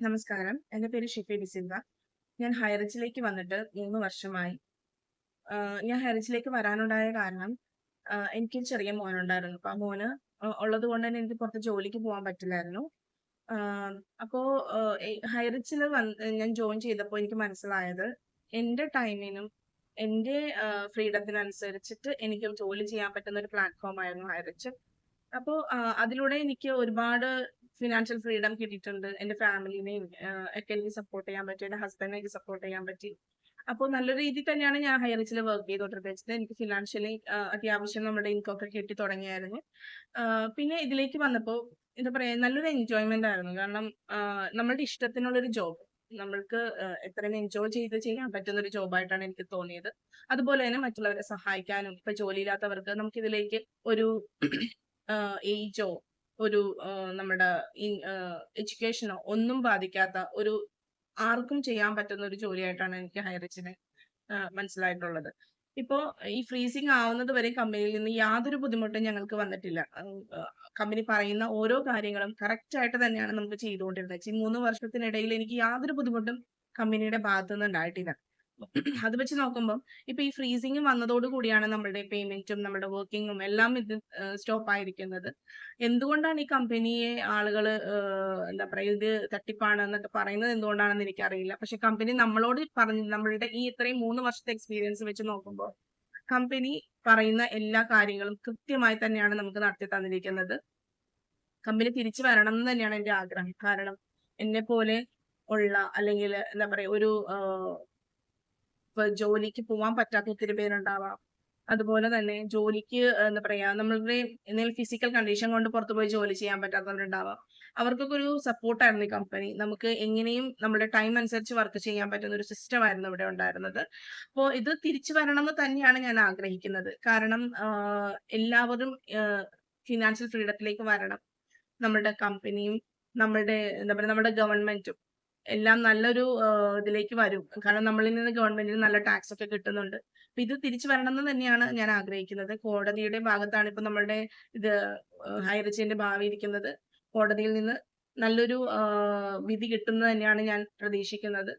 നമസ്കാരം. എന്റെ പേര് ഷിഫി ഡിസിൽവ. ഞാൻ ഹൈറിച്ചിലേക്ക് വന്നിട്ട് മൂന്ന് വർഷമായി. ഞാൻ ഹൈറിച്ചിലേക്ക് വരാനുണ്ടായ കാരണം എനിക്ക് ചെറിയ മോനുണ്ടായിരുന്നു. അപ്പൊ ആ മോന് ഉള്ളത് കൊണ്ട് തന്നെ എനിക്ക് പുറത്ത് ജോലിക്ക് പോകാൻ പറ്റില്ലായിരുന്നു. അപ്പോ വന്ന് ഞാൻ ജോയിൻ ചെയ്തപ്പോൾ എനിക്ക് മനസ്സിലായത് എന്റെ ടൈമിനും എന്റെ ഫ്രീഡത്തിനനുസരിച്ചിട്ട് എനിക്ക് ജോലി ചെയ്യാൻ പറ്റുന്ന ഒരു പ്ലാറ്റ്ഫോം ആയിരുന്നു ഹൈറിച്ച്. അപ്പോൾ അതിലൂടെ എനിക്ക് ഒരുപാട് ഫിനാൻഷ്യൽ ഫ്രീഡം കിട്ടിയിട്ടുണ്ട്. എന്റെ ഫാമിലിനെയും ഒക്കെ എനിക്ക് സപ്പോർട്ട് ചെയ്യാൻ പറ്റി. എന്റെ ഹസ്ബൻഡിനെ എനിക്ക് സപ്പോർട്ട് ചെയ്യാൻ പറ്റി. അപ്പൊ നല്ല രീതിയിൽ തന്നെയാണ് ഞാൻ ഹയർ എച്ചിൽ വർക്ക് ചെയ്തോണ്ടിരുന്നത്. എനിക്ക് ഫിനാൻഷ്യലി അത്യാവശ്യം നമ്മുടെ ഇൻകം ഒക്കെ കിട്ടി തുടങ്ങിയായിരുന്നു. പിന്നെ ഇതിലേക്ക് വന്നപ്പോ എന്താ പറയാ നല്ലൊരു എൻജോയ്മെന്റ് ആയിരുന്നു. കാരണം നമ്മളുടെ ഇഷ്ടത്തിനുള്ള ഒരു ജോബ്. നമ്മൾക്ക് എത്രയും എൻജോയ് ചെയ്ത് ചെയ്യാൻ പറ്റുന്ന ഒരു ജോബായിട്ടാണ് എനിക്ക് തോന്നിയത്. അതുപോലെ തന്നെ മറ്റുള്ളവരെ സഹായിക്കാനും ഇപ്പൊ ജോലിയില്ലാത്തവർക്ക് നമുക്കിതിലേക്ക് ഒരു ആഹ് ഏജോ ഒരു നമ്മുടെ എഡ്യൂക്കേഷനോ ഒന്നും ബാധിക്കാത്ത ഒരു ആർക്കും ചെയ്യാൻ പറ്റുന്ന ഒരു ജോലിയായിട്ടാണ് എനിക്ക് ഹൈറിച്ചിനെ മനസ്സിലായിട്ടുള്ളത്. ഇപ്പോ ഈ ഫ്രീസിങ് ആവുന്നത് വരെ കമ്പനിയിൽ നിന്ന് യാതൊരു ബുദ്ധിമുട്ടും ഞങ്ങൾക്ക് വന്നിട്ടില്ല. കമ്പനി പറയുന്ന ഓരോ കാര്യങ്ങളും കറക്റ്റ് ആയിട്ട് തന്നെയാണ് നമുക്ക് ചെയ്തുകൊണ്ടിരുന്നത്. ഈ മൂന്ന് വർഷത്തിനിടയിൽ എനിക്ക് യാതൊരു ബുദ്ധിമുട്ടും കമ്പനിയുടെ ഭാഗത്തു നിന്ന് ഉണ്ടായിട്ടില്ല. അത് വെച്ച് നോക്കുമ്പോൾ ഇപ്പൊ ഈ ഫ്രീസിങ് വന്നതോട് കൂടിയാണ് നമ്മുടെ പേയ്മെന്റും നമ്മുടെ വർക്കിങ്ങും എല്ലാം ഇത് സ്റ്റോപ്പ് ആയിരിക്കുന്നത്. എന്തുകൊണ്ടാണ് ഈ കമ്പനിയെ ആളുകൾ എന്താ പറയാ ഇത് തട്ടിപ്പാണ് എന്നൊക്കെ പറയുന്നത് എന്തുകൊണ്ടാണെന്ന് എനിക്കറിയില്ല. പക്ഷെ കമ്പനി നമ്മളോട് പറഞ്ഞ് നമ്മളുടെ ഈ ഇത്രയും മൂന്ന് വർഷത്തെ എക്സ്പീരിയൻസ് വെച്ച് നോക്കുമ്പോൾ കമ്പനി പറയുന്ന എല്ലാ കാര്യങ്ങളും കൃത്യമായി തന്നെയാണ് നമുക്ക് നടത്തി തന്നിരിക്കുന്നത്. കമ്പനി തിരിച്ചു വരണം എന്ന് തന്നെയാണ് എന്റെ ആഗ്രഹം. കാരണം എന്നെ പോലെ ഉള്ള അല്ലെങ്കിൽ എന്താ പറയാ ഒരു ജോലിക്ക് പോകാൻ പറ്റാത്ത ഒത്തിരി പേരുണ്ടാവാം. അതുപോലെ തന്നെ ജോലിക്ക് എന്താ പറയാ നമ്മളുടെ എന്തെങ്കിലും ഫിസിക്കൽ കണ്ടീഷൻ കൊണ്ട് പുറത്തു പോയി ജോലി ചെയ്യാൻ പറ്റാത്തവരുണ്ടാവാം. അവർക്കൊക്കെ ഒരു സപ്പോർട്ടായിരുന്നു ഈ കമ്പനി. നമുക്ക് എങ്ങനെയും നമ്മുടെ ടൈം അനുസരിച്ച് വർക്ക് ചെയ്യാൻ പറ്റുന്ന ഒരു സിസ്റ്റം ആയിരുന്നു ഇവിടെ ഉണ്ടായിരുന്നത്. അപ്പോൾ ഇത് തിരിച്ചു വരണം എന്ന് തന്നെയാണ് ഞാൻ ആഗ്രഹിക്കുന്നത്. കാരണം എല്ലാവരും ഫിനാൻഷ്യൽ ഫ്രീഡത്തിലേക്ക് വരണം. നമ്മുടെ കമ്പനിയും നമ്മുടെ എന്താ പറയാ നമ്മുടെ ഗവൺമെന്റും എല്ലാം നല്ലൊരു ഇതിലേക്ക് വരും. കാരണം നമ്മളിൽ നിന്ന് ഗവൺമെന്റിന് നല്ല ടാക്സ് ഒക്കെ കിട്ടുന്നുണ്ട്. അപ്പൊ ഇത് തിരിച്ചു വരണം എന്ന് തന്നെയാണ് ഞാൻ ആഗ്രഹിക്കുന്നത്. കോടതിയുടെ ഭാഗത്താണ് ഇപ്പൊ നമ്മളുടെ ഇത് ഹയർ ഹൈറിച്ചിന്റെ ഭാവി ഇരിക്കുന്നത്. കോടതിയിൽ നിന്ന് നല്ലൊരു വിധി കിട്ടുന്നത് തന്നെയാണ് ഞാൻ പ്രതീക്ഷിക്കുന്നത്.